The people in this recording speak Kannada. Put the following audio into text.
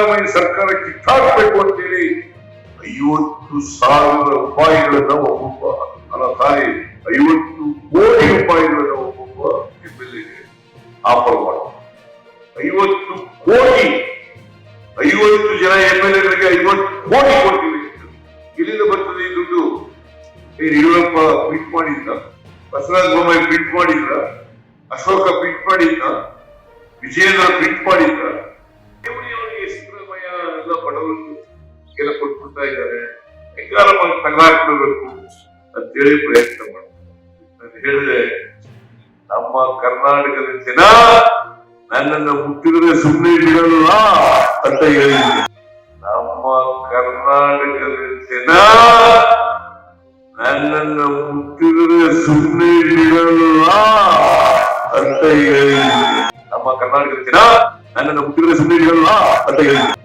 ಸಿದ್ದರಾಮಯ್ಯ ಸರ್ಕಾರ ಕಿತ್ತಾಕ್ಬೇಕು ಅಂತೇಳಿ ಐವತ್ತು ಸಾವಿರ ರೂಪಾಯಿಗಳನ್ನ ಒಬ್ಬೊಬ್ಬ ಅಲ್ಲ ಸಾರಿ ಐವತ್ತು ಕೋಟಿ ರೂಪಾಯಿಗಳನ್ನ ಒಬ್ಬೊಬ್ಬ ಎಂ ಎಲ್ ಎಗೆ ಆಫರ್ ಮಾಡ ಐವತ್ತು ಕೋಟಿ, ಐವತ್ತು ಜನ ಎಂ ಎಲ್ ಎಗಳಿಗೆ ಐವತ್ತು ಕೋಟಿ ಕೊಡ್ತೀವಿ ಇಲ್ಲಿಂದ ಬರ್ತದೆ ಈ ದುಡ್ಡು? ಯಡಿಯೂರಪ್ಪ ಟ್ವೀಟ್ ಮಾಡಿದ್ದ. ಬಸವರಾಜ ಬೊಮ್ಮಾಯಿ ಟ್ವೀಟ್ ಮಾಡಿದ್ರ ಅಶೋಕ ಟ್ವೀಟ್ ಮಾಡಿದ್ದ. ವಿಜಯೇಂದ್ರ ಟ್ವೀಟ್ ಮಾಡಿದ್ದ. ಎಲ್ಲ ಬಡವರಿಗೆ ಎಲ್ಲ ಕೊಟ್ಬಿಡ್ತಾ ಇದ್ದಾರೆ. ಹೆಂಗಾರ ಮಾಡಿ ತಗಲಾಕ್ಬಿಡ್ಬೇಕು ಅಂತೇಳಿ ಪ್ರಯತ್ನ ಮಾಡ್ತಾರೆ. ನಾನು ಹೇಳಿದೆ, ನಮ್ಮ ಕರ್ನಾಟಕದ ಜನ ನನ್ನನ್ನು ಮುಟ್ಟಿದ್ರೆ ಸುಮ್ಮನೆ ಬಿಡಲ್ಲ ಅಂತ ಹೇಳಿದ್ದೆ ನಮ್ಮ ಕರ್ನಾಟಕದ ಜನ ನನ್ನನ್ನು ಮುಟ್ಟಿದ್ರೆ ಸುಮ್ಮನೆ ಬಿಡಲ್ಲ ಅಂತ ಹೇಳಿದ್ದೆ ನಮ್ಮ ಕರ್ನಾಟಕದ ಜನ ನನ್ನನ್ನು ಮುಟ್ಟಿದ್ರೆ ಸುಮ್ಮನೆ ಬಿಡಲ್ಲ ಅಂತ ಹೇಳಿದ್ದೆ